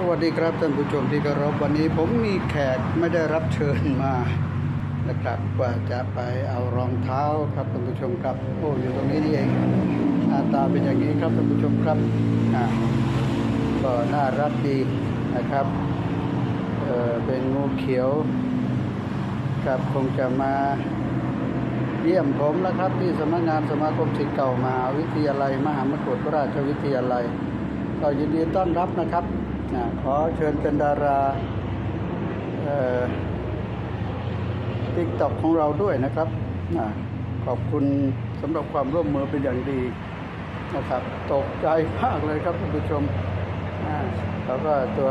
สวัสดีครับท่านผู้ชมที่เคารพวันนี้ผมมีแขกไม่ได้รับเชิญมานะครับว่าจะไปเอารองเท้าครับท่านผู้ชมครับโอ้อยู่ตรงนี้นี่เองหน้าตาเป็นอย่างนี้ครับท่านผู้ชมครับอ่าก็น่ารักดีนะครับเออเป็นงูเขียวครับคงจะมาเยี่ยมผมแล้วครับ ที่สำนักงานสมาคมศิษย์เก่ามหาวิทยาลัย มหามกุฏราชวิทยาลัย ก็ยินดีต้อนรับนะครับ อ่าขอเชิญเป็นดาราติ๊กต็อกของเราด้วยนะครับอาขอบคุณสำหรับความร่วมมือเป็นอย่างดีนะครับ ตกใจมากเลยครับท่านผู้ชมแล้วก็ตัว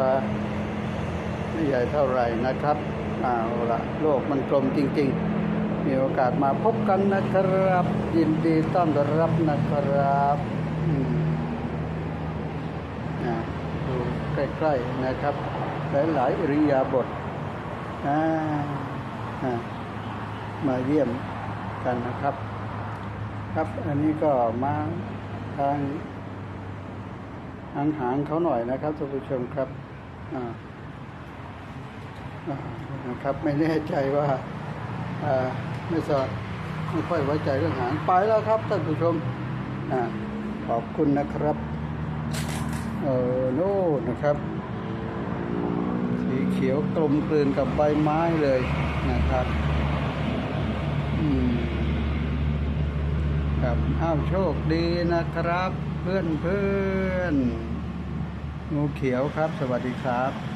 ไม่ใหญ่เท่าไหร่นะครับเอาละโลกมันกลมจริง ๆ มีโอกาสมาพบกันนะครับ ยินดีต้อนรับนะครับอืม อ่าดู ใกล้ๆนะครับ หลายๆอิริยาบถอ่ามาเยี่ยมกันนะครับ ครับอันนี้ก็มาทางหางหางเขาหน่อยนะครับท่านผู้ชมครับนะครับ ไม่แน่ใจว่าไม่สอดไม่ค่อยไว้ใจเรื่องหางไปแล้วครับท่านผู้ชมอขอบคุณนะครับ เออโน่นนะครับ สีเขียวกลมกลืนกับใบไม้เลยนะครับอืมครับอ้าวโชคดีนะครับ เพื่อนเพื่อนๆงูเขียวครับ สวัสดีครับ